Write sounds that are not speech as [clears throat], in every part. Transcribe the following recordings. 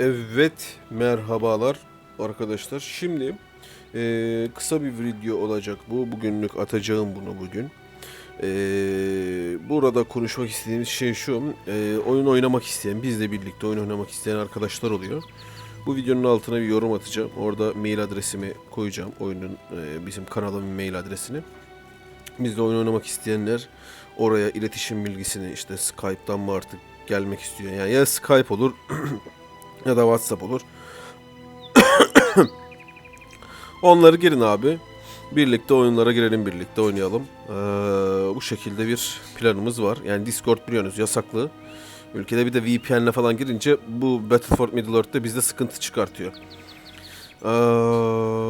Evet, merhabalar arkadaşlar. Şimdi eee, kısa bir video olacak bu. Bugünlük atacağım bunu bugün. Eee, burada konuşmak istediğimiz şey şu. eee, oyun oynamak isteyen, bizle birlikte oyun oynamak isteyen arkadaşlar oluyor. Bu videonun altına bir yorum atacağım. Orada mail adresimi koyacağım. Oyunun eee, bizim kanalımın mail adresini. Bizle oyun oynamak isteyenler oraya iletişim bilgisini işte Skype'dan mı artık gelmek istiyor. Yani ya Skype olur [clears throat] ya da WhatsApp olur. [coughs] Onları girin abi. Birlikte oyunlara girelim, birlikte oynayalım. Ee, bu şekilde bir planımız var. Yani Discord biliyorsunuz yasaklı. Ülkede bir de VPN'le falan girince bu Battlefield Middle-earth'te bizde sıkıntı çıkartıyor. Ee,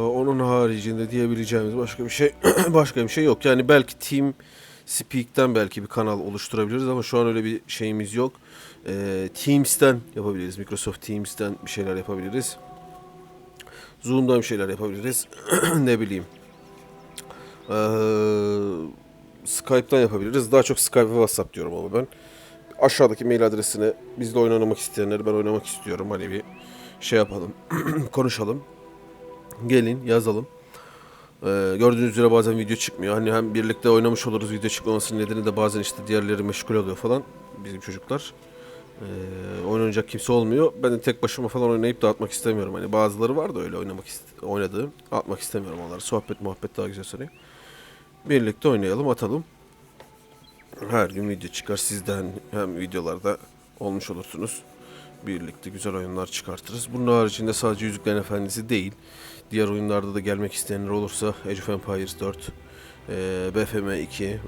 onun haricinde diyebileceğimiz başka bir şey [coughs] başka bir şey yok. Yani belki Team Speak'ten belki bir kanal oluşturabiliriz ama şu an öyle bir şeyimiz yok. Ee, Teams'ten yapabiliriz. Microsoft Teams'ten bir şeyler yapabiliriz. Zoom'dan bir şeyler yapabiliriz. [clears throat] ne bileyim. Ee, Skype'tan yapabiliriz. Daha çok Skype ve WhatsApp diyorum ama ben. Aşağıdaki mail adresine oyun oynamak isteyenler ben oynamak istiyorum. Hani bir şey yapalım. [clears throat] konuşalım. Gelin yazalım. Ee, gördüğünüz üzere bazen video çıkmıyor. Hani hem birlikte oynamış oluruz video çıkmamasının nedeni de bazen işte diğerleri meşgul oluyor falan. Bizim çocuklar. Ee, oynayacak kimse olmuyor. Ben de tek başıma falan oynayıp dağıtmak istemiyorum. Hani bazıları var da öyle oynamak oynadığım. Atmak istemiyorum onları. Sohbet muhabbet daha güzel sarıyor. Birlikte oynayalım atalım. Her gün video çıkar sizden hem videolarda olmuş olursunuz. Birlikte güzel oyunlar çıkartırız. Bunun haricinde sadece Yüzüklerin Efendisi değil. Diğer oyunlarda da gelmek isteyenler olursa Age of Empires 4, e, BFM 2, e,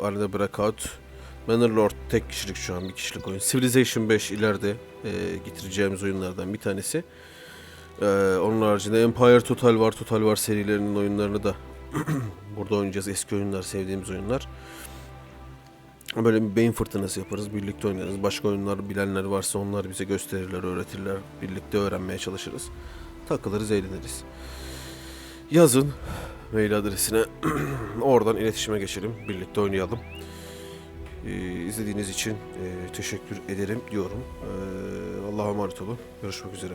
Arena Breakout, Manor tek kişilik şu an bir kişilik oyun. Civilization 5 ileride e, getireceğimiz oyunlardan bir tanesi. E, onun haricinde Empire Total var, Total var serilerinin oyunlarını da [clears throat] burada oynayacağız. Eski oyunlar, sevdiğimiz oyunlar. Böyle bir beyin fırtınası yaparız, birlikte oynarız. Başka oyunlar bilenler varsa onlar bize gösterirler, öğretirler. Birlikte öğrenmeye çalışırız. Takılırız, eğleniriz. Yazın mail adresine. [clears throat] Oradan iletişime geçelim, birlikte oynayalım. Ee, izlediğiniz için e, teşekkür ederim diyorum. Ee, Allah'a emanet olun. Görüşmek üzere.